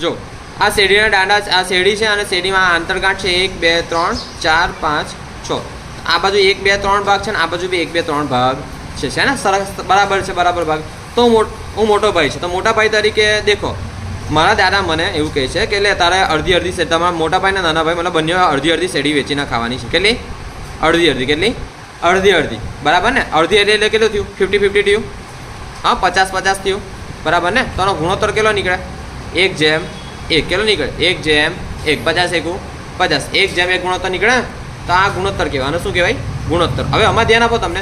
જો, આ શેરડીના દાંડા આ શેરડી છે અને શેરડીમાં આંતરગાંઠ છે, એક, બે, ત્રણ, ચાર, પાંચ, છ. આ બાજુ એક, બે, ત્રણ ભાગ છે ને આ બાજુ બી એક, બે, ત્રણ ભાગ છે છે ને? સરસ, બરાબર છે, બરાબર ભાગ. તો હું મોટો ભાઈ છે. તો મોટા ભાઈ તરીકે દેખો, મારા દાદા મને એવું કહે છે કે લે, તારે અડધી અડધી શેરડી તમારા મોટા ભાઈ ને નાના ભાઈ મતલબ બંને અડધી અડધી શેરડી વેચીને ખાવાની છે. કેટલી? અડધી અડધી, કેટલી? અડધી અડધી. બરાબર ને? અડધી અડધી એટલે કેટલું થયું? ફિફ્ટી ફિફ્ટી થયું? હા, પચાસ પચાસ થયું. બરાબર ને? તો ગુણોત્તર કેટલો નીકળે? એક જેમ એક. કેટલો નીકળે. એક જેમ એક. પચાસ એકું પચાસ. એક જેમ એક ગુણોત્તર નીકળે. તો આ ગુણોત્તર કહેવાય. આને શું કહેવાય? ગુણોત્તર. હવે આમાં ધ્યાન આપો તમને.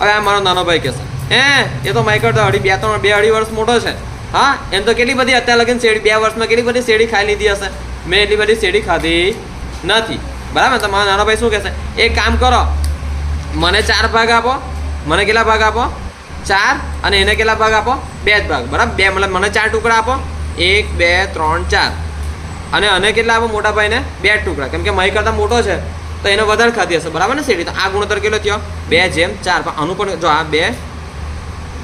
હવે આ મારો નાનો ભાઈ કહેશે. હે? એ તો માઇકર તો અઢી બે, ત્રણ, બે અઢી વર્ષ મોટો છે. હા? એમ તો કેટલી બધી અત્યારે લગીને શેરડી, બે વર્ષમાં કેટલી બધી શેરડી ખાઈ લીધી હશે? મેં એટલી બધી શેરડી ખાધી નથી. બરાબર? તો મારો નાનો ભાઈ શું કહેશે? એક કામ કરો. મને ચાર ભાગ આપો. મને કેટલા ભાગ આપો? ચાર. અને એને કેટલા ભાગ આપો? બે જ ભાગ. બરાબર? બે, મતલબ મને ચાર ટુકડા આપો. એક, બે, ત્રણ, ચાર. અને અને કેટલા આપો મોટા ભાઈને? બે ટુકડા. કેમ કે મહી કરતાં મોટો છે, તો એને વધારે ખાધી હશે. બરાબર ને શેરી તો આ ગુણોત્તર કેટલો થયો? બે જેમ ચાર. પણ આનું પણ જો આ બે,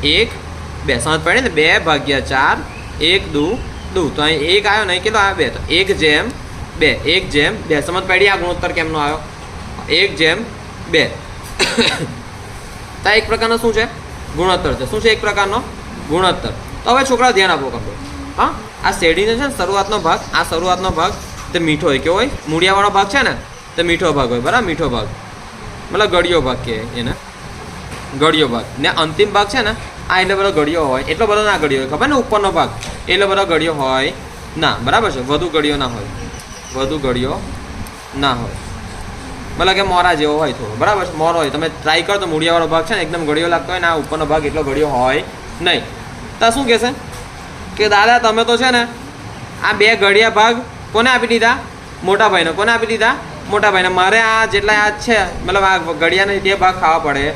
એક, બે. સમજ પડે ને? બે ભાગ્યા ચાર, એક દુ દુ. તો અહીં એક આવ્યો નહીં કેટલો આ બે. તો એક જેમ બે. એક જેમ બે. સમજ પડી આ ગુણોત્તર કેમનો આવ્યો? એક જેમ બે. તો એક પ્રકારનો શું છે? ગુણોત્તર છે. શું છે એક પ્રકારનો? ગુણોત્તર. તો હવે છોકરા ધ્યાન આપો. કંપો હા? આ શેરડીનો છે ને શરૂઆતનો ભાગ, આ શરૂઆતનો ભાગ તે મીઠો હોય કેવો હોય? મૂળિયાવાળો ભાગ છે ને, તે મીઠો ભાગ હોય, બરાબર? મીઠો ભાગ. મતલબ ગળિયો ભાગ કહે એને. ગળિયો ભાગ. ને અંતિમ ભાગ છે ને, આ એટલે બધો ગળિયો હોય. એટલો બધો ના ગળિયો હોય, ખબર ને ઉપરનો ભાગ? એટલો બધો ગળિયો હોય ના, બરાબર છે? વધુ ગળિયો ના હોય. વધુ ગળિયો ના હોય. મતલબ કે મોરા જેવો હોય થોડો, બરાબર છે? મોરો હોય. તમે ટ્રાય કરો તો મૂળિયાવાળો ભાગ છે ને, એકદમ ગળિયો લાગતો હોય ને, આ ઉપરનો ભાગ એટલો ગળિયો હોય નહીં. તો શું કહેશે? કે દાદા, તમે તો છે ને આ બે ઘડિયા ભાગ કોને આપી દીધા? મોટા ભાઈને. કોને આપી દીધા? મોટા ભાઈને. મારે આ જેટલા આ છે, મતલબ આ ઘડિયાને તે ભાગ ખાવા પડે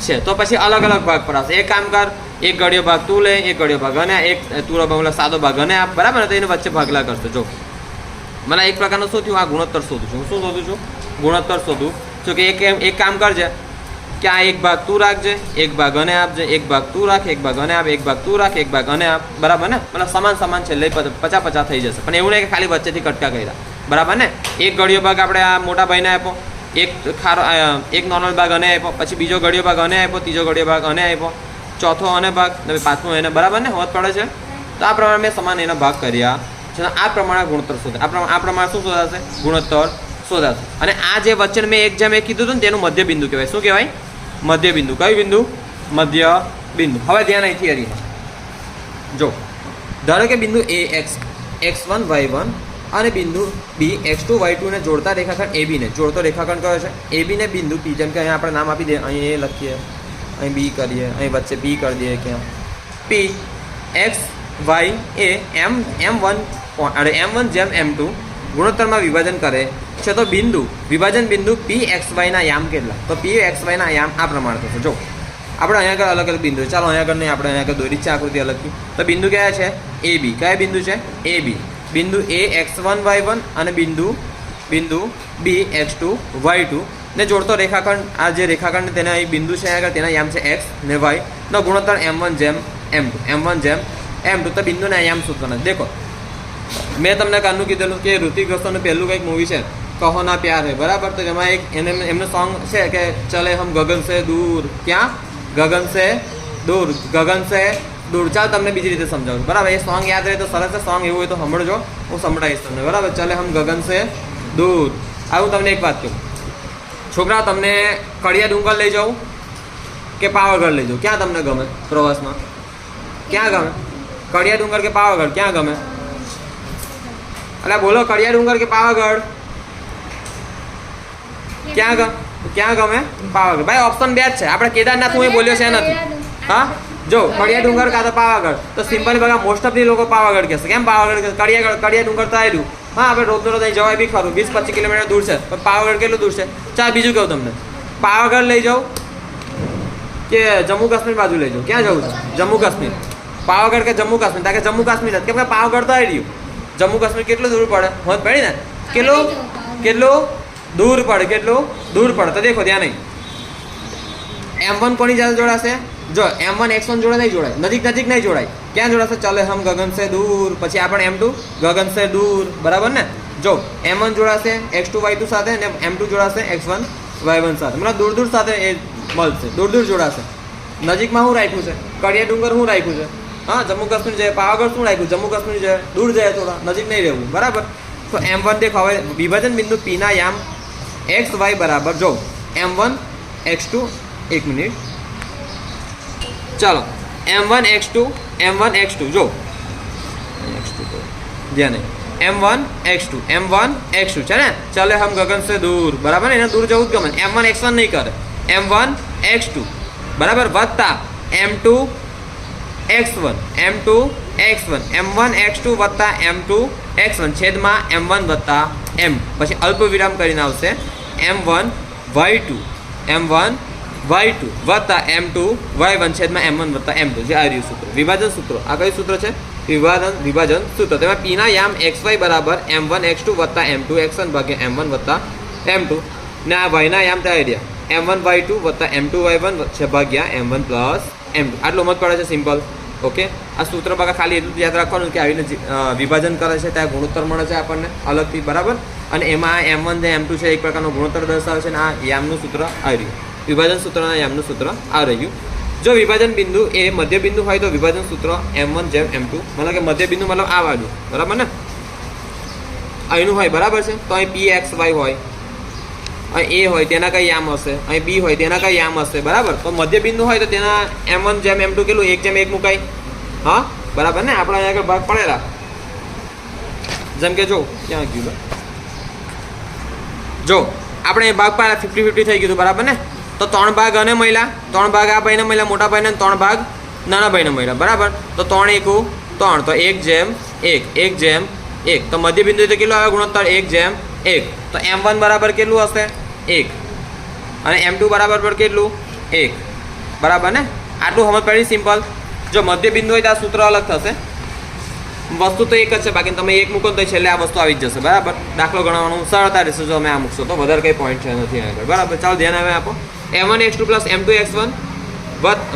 છે, તો પછી અલગ અલગ ભાગ પર આવશે. એક કામ કર, એક ગળિયો ભાગ તું લે, એક ગળિયો ભાગ અને એક તુરો ભાગ મતલબ સાદો ભાગ અને આપ બરાબર? તો એને વચ્ચે ભાગલા કરશો જો. મને એક પ્રકારનું શું થયું આ ગુણોત્તર શોધું છું. શું શોધું છું? ગુણોત્તર શોધું. છું કે એક એક કામ કરજે. કે આ એક ભાગ તું રાખજે, એક ભાગ અને આપજે, એક ભાગ તું રાખ, એક ભાગ અને આપ, એક ભાગ તું રાખ, એક ભાગ અને આપ. બરાબર ને? મતલબ સમાન સમાન છે, લઈ પચા પચા થઈ જશે. પણ એવું નહીં કે ખાલી વચ્ચેથી કટકા કર્યા. બરાબર ને? એક ગળિયો ભાગ આપણે આ મોટા ભાઈને આપ્યો, એક ખારો એક નોર્મલ ભાગ અને આપ્યો, પછી બીજો ગળિયો ભાગ અને આપ્યો, ત્રીજો ગળિયો ભાગ અને આપ્યો, ચોથો અને ભાગ, ને પાંચમો એને. બરાબર ને? હોત પડે છે? તો આ પ્રમાણે મેં સમાન એના ભાગ કર્યા. છે આ પ્રમાણે ગુણોત્તર શોધે. આ પ્રમાણે શું શોધાશે? ગુણોત્તર શોધાશે. અને આ જે વચ્ચે મેં એક જેમ એ કીધું હતું ને, તેનું મધ્ય બિંદુ કહેવાય. શું કહેવાય? મધ્ય બિંદુ. કયું બિંદુ? મધ્ય બિંદુ. હવે ધ્યાન અહીંથી થિયરીમાં જો, ધારો કે બિંદુ A x x one y one અને બિંદુ બી એક્સ ટુ વાય ટુને જોડતા રેખાખંડ એ બીને જોડતો રેખાખંડ કયો છે? એ બીને બિંદુ પી જેમ કે અહીંયા આપણે નામ આપી દઈએ. અહીં એ લખીએ, અહીં બી કરીએ, અહીં વચ્ચે પી કરી દઈએ ક્યાં? પી એક્સ વાય એ એમ એમ વન અરે એમ વન જેમ એમ ટુ ગુણોત્તરમાં વિભાજન કરે છે તો બિંદુ, વિભાજન બિંદુ પી એક્સ વાયના યામ કેટલા? તો પી એક્સ વાયના યામ આ પ્રમાણે થશે. જો, આપણે અહીંયા આગળ અલગ અલગ બિંદુ. ચાલો અહીંયા આગળ નહીં આપણે અહીંયા આગળ દોરી છે આકૃતિ અલગથી. તો બિંદુ કયા છે? એ બી કયા બિંદુ છે? એ બી બિંદુ A x one y one અને બિંદુ બિંદુ B x two y two ને જોડતો રેખાખંડ, આ જે રેખાખંડ તેના અહીં બિંદુ છે આગળ, તેના યામ છે એક્સ ને વાય નો ગુણોત્તર એમ વન જેમ એમ ટુ એમ વન જેમ એમ ટુ તો બિંદુના યામ શોધવાના દેખો, મેં તમને કાનું કીધેલું કે ઋતિક રોશનનું પહેલું કંઈક મૂવી છે. કહો ના પ્યાર હે બરાબર તો એમાં એક એને એમનું સોંગ છે કે ચલે હમ ગગન સે દૂર ક્યાં ગગન સે દૂર ગગન સે દૂર ચાલ તમને બીજી રીતે સમજાવું બરાબર એ સોંગ યાદ રહે તો સરસ છે સોંગ એવું હોય તો સાંભળજો હું સંભળાવીશ તમને બરાબર ચલે હમ ગગન સે દૂર આવું તમને એક વાત કહું છોકરા તમને કડિયા ડુંગર લઈ જાઉં કે પાવાગઢ લઈ જાઉં ક્યાં તમને ગમે પ્રવાસમાં ક્યાં ગમે કડિયા ડુંગર કે પાવાગઢ ક્યાં ગમે અલા બોલો કડિયા ડુંગર કે પાવાગઢ ક્યાં ગમે? ક્યાં ગમે? પાવાગઢ. ભાઈ ઓપ્શન બે જ છે. આપણે કેદારનાથ હું એ બોલ્યો છે નથી હા? જો કડિયા ડુંગર કાં તો પાવાગઢ. તો સિમ્પલ બગા મોસ્ટ ઓફલી લોકો પાવાગઢ કહેશે. કેમ પાવાગઢ કહેશે? કડિયા કડિયા ડુંગર તો આવ્યું હા આપણે રોજ રોજ અહીં જવાય બી ખરું. વીસ પચીસ કિલોમીટર દૂર છે. પણ પાવાગઢ કેટલું દૂર છે? ચાલ બીજું કહું તમને. પાવાગઢ લઈ જાઉં કે જમ્મુ કાશ્મીર બાજુ લઈ જાઉં ક્યાં જવું છે? જમ્મુ કાશ્મીર. પાવાગઢ કે જમ્મુ કાશ્મીર? તાકે જમ્મુ કાશ્મીર કેમ કે પાવાગઢ તો આવી રહ્યું જમ્મુ કાશ્મીર કેટલું દૂર પડે? હોત પડી ને? કેટલું? કેટલું? દૂર પડ, કેટલું? દૂર પડ. તો દેખો, ત્યાં નહીં. એમ વન કોની સાથે જોડાશે? જો એમ વન એક્સ વન જોડે નહીં જોડાય. નજીક નજીક નહીં જોડાય. ક્યાં જોડાશે? ચલે હમ, ગગન સે દૂર. પછી આપણે એમ ટુ ગગન સે દૂર. બરાબર ને? જો એમ વન જોડાશે એક્સ ટુ વાય ટુ સાથે ને એમ ટુ જોડાશે એક્સ વન વાય વન સાથે. મતલબ દૂર દૂર સાથે એ મળશે. દૂર દૂર જોડાશે. નજીકમાં શું રાખ્યું છે? કડિયા ડુંગર શું રાખ્યું છે? હા, જમ્મુ કાશ્મીર છે પાવાગઢ શું રાખ્યું? જમ્મુ કાશ્મીર છે દૂર જાય થોડા. નજીક નહીં રહેવું. બરાબર? તો એમ વન દેખો. હવે વિભાજન બિંદુ પીના યામ એક્સ વાય બરાબર જો એમ વન એક્સ ટુ એક મિનિટ ચાલો M one x two M one x two જો એક્સ ટુ ધ્યાન M one x two M one x two છે ને ચાલે હમ ગગન સે દૂર બરાબર ને એને દૂર જવું જ ગમે એમ વન એક્સ વન નહીં કરે એમ વન એક્સ ટુ બરાબર વત્તા M two x one M two x one M one x two વત્તા એમ ટુ એક્સ વન છેદમાં એમ વન વત્તા એમ પછી અલ્પ વિરામ કરીને આવશે. M one y two M one y two વત્તા એમ ટુ વાય વન છેદમાં એમ વન વત્તા એમ ટુ જે આ રહ્યું સૂત્ર. વિભાજન સૂત્રો. આ કયું સૂત્ર છે? વિભાજન વિભાજન સૂત્ર. તેમાં પીના યામ એક્સ વાય બરાબર એમ વન એક્સ ટુ વત્તા એમ ટુ એક્સ વન ભાગે એમ વન વત્તા એમ ટુ ને આ વાયના યામ ત્યાં રહ્યા. એમ વન વાય ટુ વત્તા એમ ટુ વાય વન છે ભાગ્યા M one plus M two આટલું મત પડે છે, સિમ્પલ. ઓકે? આ સૂત્ર બકા ખાલી એટલું યાદ રાખવાનું કે આવીને વિભાજન કરે છે, ત્યાં ગુણોત્તર મળે છે આપણને અલગથી, બરાબર? અને એમાં એમ વન જે એમ ટુ છે એક પ્રકારનો ગુણોત્તર દર્શાવે છે અને આ યામનું સૂત્ર આવી રહ્યું. વિભાજન સૂત્રના યામનું સૂત્ર આ રહ્યું. જો વિભાજન બિંદુ એ મધ્ય બિંદુ હોય તો વિભાજન સૂત્ર એમ વન જેમ એમ ટુ મતલબ કે મધ્ય બિંદુ મતલબ આ બાજુ. બરાબર ને? અહીંનું હોય, બરાબર છે? તો અહીં પી એક્સ વાય હોય. અહીં એ હોય, તેના કઈ યામ હશે? અહીં બી હોય, તેના કઈ યામ હશે? બરાબર? તો મધ્ય બિંદુ હોય તો તેના એમ વન જેમ એમ ટુ કેટલું? એક જેમ એક મુકાય હા? બરાબર ને? આપણે અહીંયા આગળ ભાગ પડેલા. જેમ કે જો, ક્યાં ગયું? જો, આપણે એ ભાગ પાડ્યા ફિફ્ટી ફિફ્ટી થઈ ગયું બરાબર ને? તો ત્રણ ભાગ અને મહિલા ત્રણ ભાગ આ ભાઈને મહિલા મોટા ભાઈને ત્રણ ભાગ નાના ભાઈને મહિલા બરાબર? તો ત્રણ એકું ત્રણ. તો એક જેમ એક એક જેમ એક. તો મધ્ય બિંદુ તો કેટલો આવે ગુણોત્તર, એક જેમ એક. તો એમ વન બરાબર કેટલું હશે? એક. અને એમ ટુ બરાબર પર કેટલું? એક. બરાબર ને? આટલું સમજ પડી સિમ્પલ જો મધ્ય બિંદુ હોય તો આ સૂત્ર અલગ થશે. વસ્તુ તો એક જ છે, બાકી તમે એક મૂકો તો છેલ્લે આ વસ્તુ આવી જ જશે. બરાબર? દાખલો ગણવાનું સરળતા રહેશે જો અમે આ મૂકશો તો. વધારે કંઈ પોઈન્ટ છે નથી આગળ બરાબર? ચાલો ધ્યાન હવે આપો. M one x two plus M two x one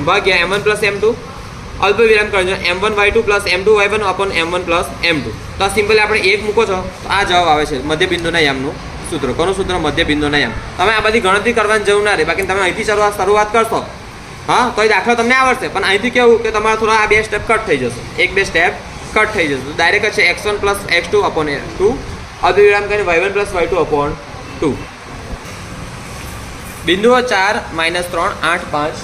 ભાગ્યા M one plus M two અલ્પ વિરામ કરજો. M one y two plus M two y one upon M one plus M two તો સિમ્પલી આપણે એક મૂકો છો. તો આ જવાબ આવે છે મધ્ય બિંદુના યામનું સૂત્ર. કોનું સૂત્ર મધ્ય બિંદુના યામ તમે આ બધી ગણતરી કરવાની જરૂર ના રહે. બાકી તમે અહીંથી શરૂઆત શરૂઆત કરશો. હા તો એ દાખલો તમને આવડશે, પણ અહીંથી કેવું કે તમારા થોડા આ બે સ્ટેપ કટ થઈ જશે. એક બે સ્ટેપ કટ થઈ જશે. ડાયરેક્ટ છે x one plus x two upon two અભિવિરામ વિરામ કરીને y one plus y two upon two બિંદુઓ ચાર માઇનસ ત્રણ, આઠ, પાંચ.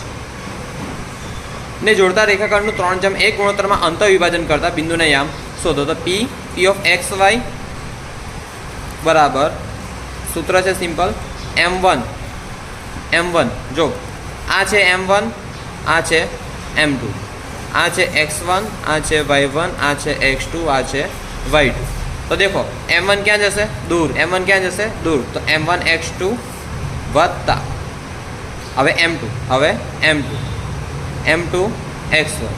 ને જોડતા રેખાખંડનું ત્રણ જેમ એક ગુણોત્તરમાં અંત વિભાજન કરતા બિંદુના યામ શોધો તો P P of x y બરાબર. સૂત્ર છે simple. M one M one જો, આ છે એમ વન આ છે એમ ટુ આ છે એક્સ વન આ છે વાય વન આ છે એક્સ ટુ આ છે વાય ટુ તો દેખો એમ વન ક્યાં જશે? દૂર. એમ વન ક્યાં જશે? દૂર. તો એમ વન એક્સ ટુ વત્તા. હવે એમ ટુ હવે M two M two x one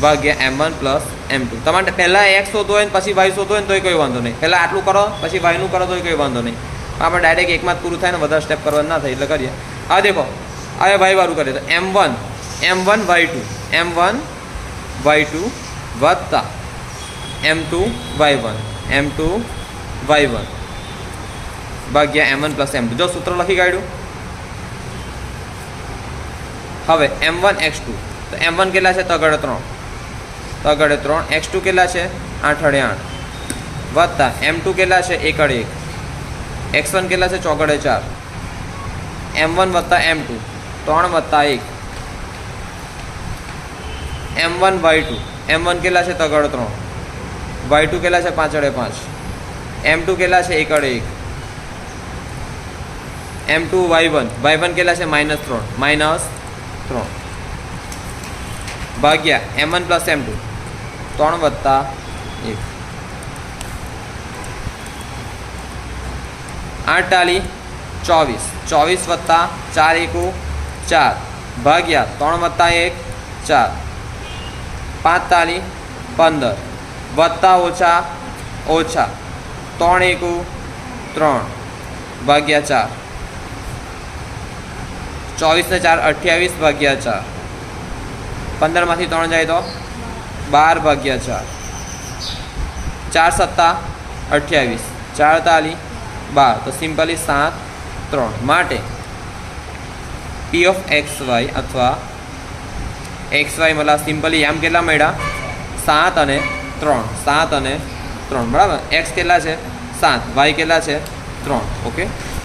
ભાગ્યા M one plus M two. તમારે પહેલાં એક્સ શોધો હોય ને પછી વાય શોધો હોય ને તોય કોઈ વાંધો નહીં. પહેલાં આટલું કરો, પછી વાયનું કરો તોય કોઈ વાંધો નહીં. આપણે ડાયરેક્ટ એકમાં જ પૂરું થાય ને વધારે સ્ટેપ કરવાનું ના થાય, એટલે કરીએ. હવે દેખો, હવે વાય વાળું કરીએ. તો M one M one y two M one y two વત્તા M two y one M two y one ભાગ્યા M one plus M two જો સૂત્ર લખી કાઢ્યું. હવે એમ વન એક્સ ટુ તો એમ વન કેટલા છે? તગડ ત્રણ. તગડે ત્રણ. એક્સ ટુ કેટલા છે? આઠ અડે આઠ. વત્તા. એમ ટુ કેટલા છે? એક અડે એક. એક્સ વન કેટલા છે? ચોગડે ચાર. એમ વન વત્તા એમ ટુ. ત્રણ વત્તા એક. M one y two. M one કેટલા છે? તગડ ત્રણ. વાય ટુ કેટલા છે? પાંચ અડે પાંચ. એમ ટુ કેટલા છે? એક અડે એક. M two y one. Y one કેટલા છે? માઇનસ ત્રણ. માઇનસ ત્રણ. ભાગ્યા M one plus M two ત્રણ વત્તા એક. આઠ ટાલી ચોવીસ. ચોવીસ વત્તા ચાર એકુ ચાર. ભાગ્યા, ત્રણ વત્તા એક, ચાર. પાંચ તાલી પંદર. વત્તા ઓછા ઓછા. ત્રણ એકુ ત્રણ. ભાગ્યા ચાર. ચોવીસ ને ચાર અઠ્યાવીસ ભાગ્યા ચાર. પંદરમાંથી ત્રણ જાય તો બાર ભાગ્યા ચાર. ચાર સત્તા અઠ્યાવીસ. ચાર તાલી બાર. તો સિમ્પલી સાત, ત્રણ. માટે પી ઓફ એક્સ વાય અથવા એક્સ વાય મતલબ સિમ્પલી આમ કેટલા મળ્યા? સાત અને ત્રણ. સાત અને ત્રણ. બરાબર? એક્સ કેટલા છે? સાત. વાય કેટલા છે? ત્રણ. ઓકે?